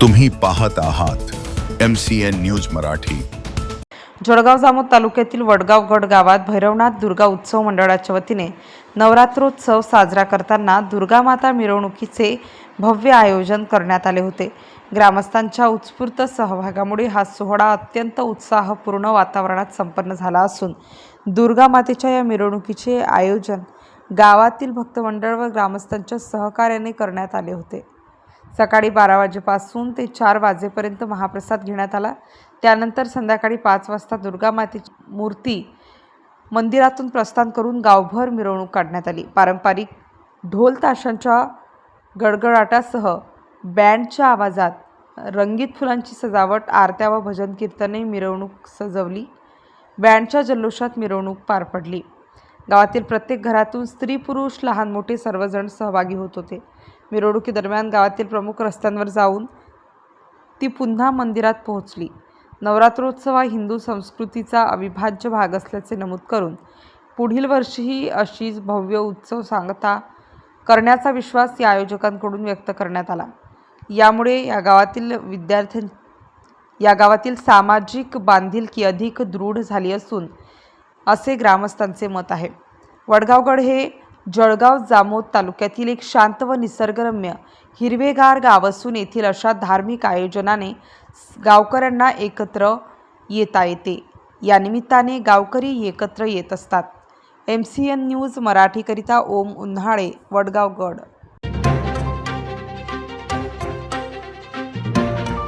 तुम्ही पाहत आहात M C N news Marathi. Jalgaon Jamod तालुक्यातील वडगाव गड गावात भैरवनाथ दुर्गा उत्सव मंडळाच्या वतीने नवरात्रोत्सव साजरा करताना दुर्गामाता मिरवणुकीचे भव्य आयोजन करण्यात आले होते. ग्रामस्थांच्या उत्स्फूर्त सहभागामुळे हा सोहळा अत्यंत उत्साहपूर्ण वातावरणात संपन्न झाला असून दुर्गा मातेच्या या मिरवणुकीचे आयोजन गावातील भक्तमंडळ व ग्रामस्थांच्या सहकार्याने करण्यात आले होते. सकाळी बारा वाजेपासून ते चार वाजेपर्यंत महाप्रसाद घेण्यात आला. त्यानंतर संध्याकाळी पाच वाजता दुर्गा मातेची मूर्ती मंदिरातून प्रस्थान करून गावभर मिरवणूक काढण्यात आली. पारंपरिक ढोल ताशांच्या गडगडाटासह बँडच्या आवाजात रंगीत फुलांची सजावट आरत्या व भजन कीर्तने मिरवणूक सजवली. बँडच्या जल्लोषात मिरवणूक पार पडली. गावातील प्रत्येक घरातून स्त्री पुरुष लहान मोठे सर्वजण सहभागी होत होते. मिरवणुकीदरम्यान गावातील प्रमुख रस्त्यांवर जाऊन ती पुन्हा मंदिरात पोहोचली. नवरात्रोत्सव हा हिंदू संस्कृतीचा अविभाज्य भाग असल्याचे नमूद करून पुढील वर्षीही अशीच भव्य उत्सव सांगता करण्याचा विश्वास या आयोजकांकडून व्यक्त करण्यात आला. यामुळे या गावातील विद्यार्थ्यां या गावातील सामाजिक बांधिलकी अधिक दृढ झाली असून असे ग्रामस्थांचे मत आहे. वडगावगड हे जळगाव जामोद तालुक्यातील एक शांत व निसर्गरम्य हिरवेगार गाव असून येथील अशा धार्मिक आयोजनाने गावकऱ्यांना एकत्र येता येते. या निमित्ताने गावकरी एकत्र येत असतात. एम सी एन न्यूज मराठीकरिता ओम उन्हाळे वडगावगड.